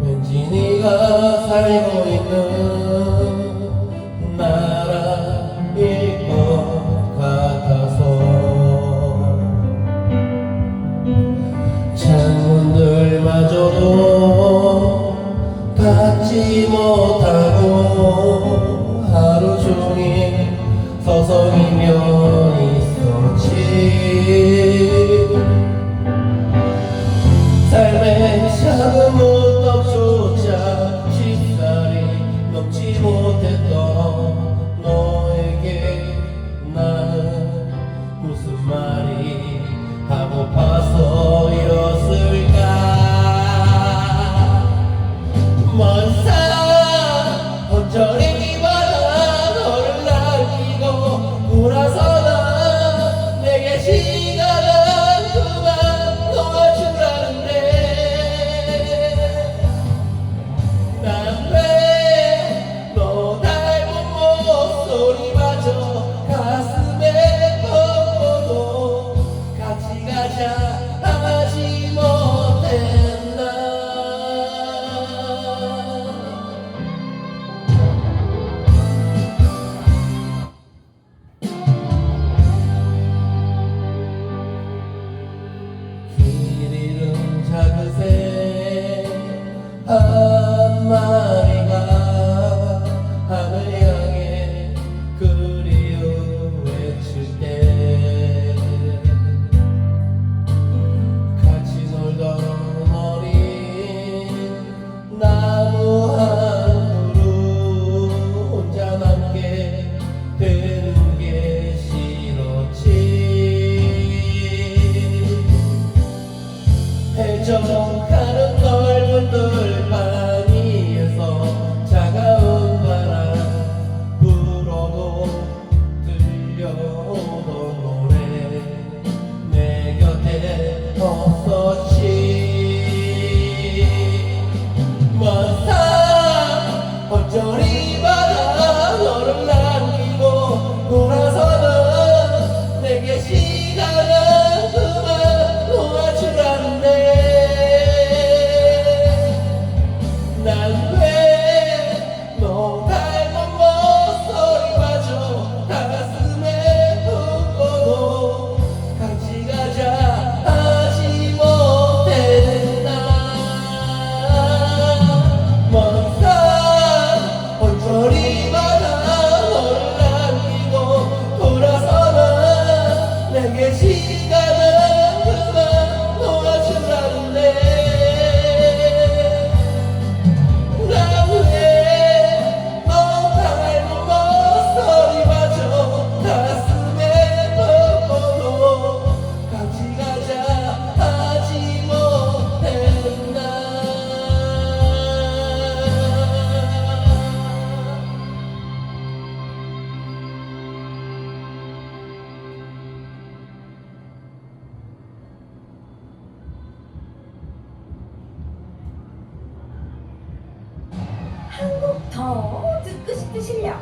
왠지 네가 살고 있는 나라일 것 같아서. 창문들마저도 닫지 못한 웃지 못했던 너에게 나는 무슨 말이 하고파서 이뤘을까 먼 산. 한 마리가 하늘 향해 그리워 외칠 때 같이 놀던 어린 나무 한 그루 혼자 남게 되는 게 싫었지. 뭐 더 듣고 싶으실려